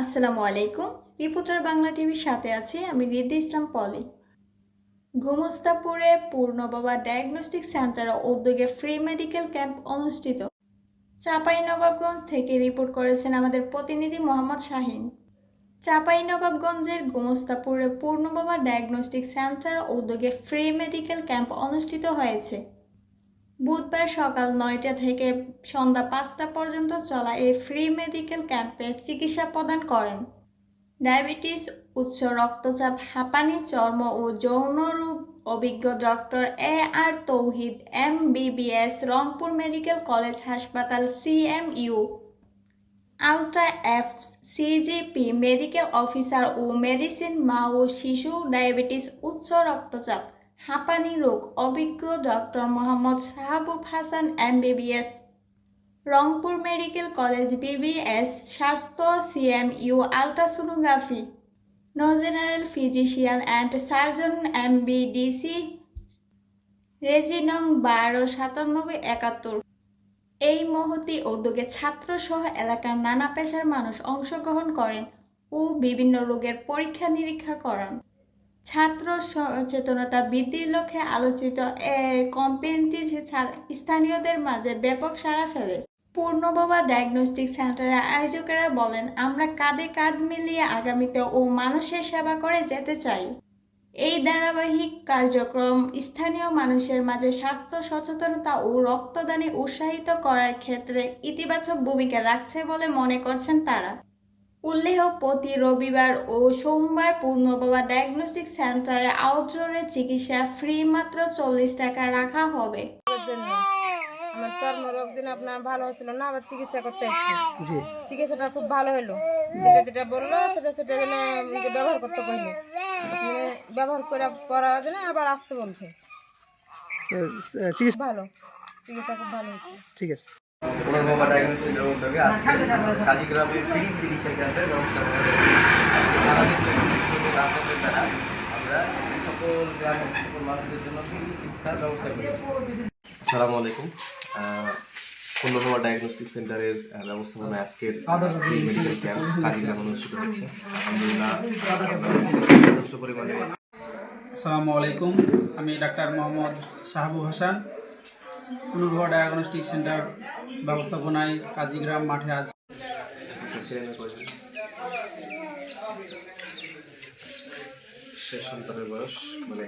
আসসালামু আলাইকুম। রিপোর্টার বাংলা টিভির সাথে আছি আমি রিদ্ধি ইসলাম পলি। গোমস্তাপুরে পূর্ণবাবা ডায়াগনস্টিক সেন্টার উদ্যোগে ফ্রি মেডিকেল ক্যাম্প অনুষ্ঠিত। চাঁপাইনবাবগঞ্জ থেকে রিপোর্ট করেছেন আমাদের প্রতিনিধি মোহাম্মদ শাহিন। চাঁপাইনবাবগঞ্জের গোমস্তাপুরে পূর্ণবাবা ডায়াগনস্টিক সেন্টার উদ্যোগে ফ্রি মেডিকেল ক্যাম্প অনুষ্ঠিত হয়েছে। বুধবার সকাল নয়টা থেকে সন্ধ্যা পাঁচটা পর্যন্ত চলা এই ফ্রি মেডিকেল ক্যাম্পে চিকিৎসা প্রদান করেন। ডায়াবেটিস, উচ্চ রক্তচাপ, হাঁপানি, চর্ম ও যৌন রোগ অভিজ্ঞ doctor A R Touhid, M BBS Rangpur medical college হাসপাতাল CMU ultra F CGP medical officer ও মেডিসিন মা ও শিশু ডায়াবেটিস, উচ্চ রক্তচাপ হাঁপানি রোগ, অভিজ্ঞ doctor Mohammad Shahabub Hasan, MBBS. Rangpur medical college BBS স্বাস্থ্য CMU ultrasonography no general physician and surgeon MBDC. রেজিনং বারো সাতানব্বই একাত্তর। এই মহতি উদ্যোগে ছাত্রসহ এলাকার নানা পেশার মানুষ অংশগ্রহণ করেন ও বিভিন্ন রোগের পরীক্ষা নিরীক্ষা করান। ছাত্র সচেতনতা বৃদ্ধির লক্ষ্যে আলোচিত এ কম্পেনটি স্থানীয়দের মাঝে ব্যাপক সাড়া ফেলে। পূর্ণবাবা ডায়াগনস্টিক সেন্টারের আয়োজকেরা বলেন, আমরা কাঁধে কাঁধ মিলিয়ে আগামীতে ও মানুষের সেবা করে যেতে চাই। এই ধারাবাহিক কার্যক্রম স্থানীয় মানুষের মাঝে স্বাস্থ্য সচেতনতা ও রক্তদানে উৎসাহিত করার ক্ষেত্রে ইতিবাচক ভূমিকা রাখছে বলে মনে করছেন তারা। উল্লেখ প্রতি রবিবার ও সোমবার পূর্ণবাবা ডায়াগনস্টিক সেন্টারে আউটডোরের চিকিৎসা ফ্রি মাত্র চল্লিশ টাকা রাখা হবে। আমার চর্মরোগ যেন আপনার ভালো হচ্ছিল না আবার চিকিৎসা করতে এসেছি। চিকিৎসাটা খুব ভালো হলো। যেটা যেটা বলল সেটা সেটা যেন ব্যবহার করতে কইলো মানে ব্যবহার করে পড়ার জন্য আবার আসতে বলছে। চিকিৎসা ভালো। চিকিৎসা খুব ভালো হচ্ছে। ঠিক আছে। পুনর্বাবা ডায়াগনোসিসের উদ্যোগে আজকে কালীগ্রামে ফ্রি চিকিৎসা কেন্দ্রের ব্যবস্থা করা হয়েছে। সারাদিন ব্যাপী আপনাদের দ্বারা আমরা সকল গ্রামের সকল মানুষদের জন্য ফ্রি চিকিৎসার ব্যবস্থা করেছি। আসসালামু আলাইকুম। ডায়াগনস্টিক সেন্টারের আহ, ব্যবস্থাপনায় আজকের মেডিকেল ক্যাম্প কাজিগ্রাম অনুষ্ঠিত হচ্ছে। আলহামদুলিল্লাহ যথেষ্ট পরিমাণে আসসালামু আলাইকুম। আমি ডাক্তার মোহাম্মদ শাহাবুব হাসান অনুভব ডায়াগনস্টিক সেন্টার ব্যবস্থাপনায় কাজীগ্রাম মাঠে আজ সন্তানের বয়স মানে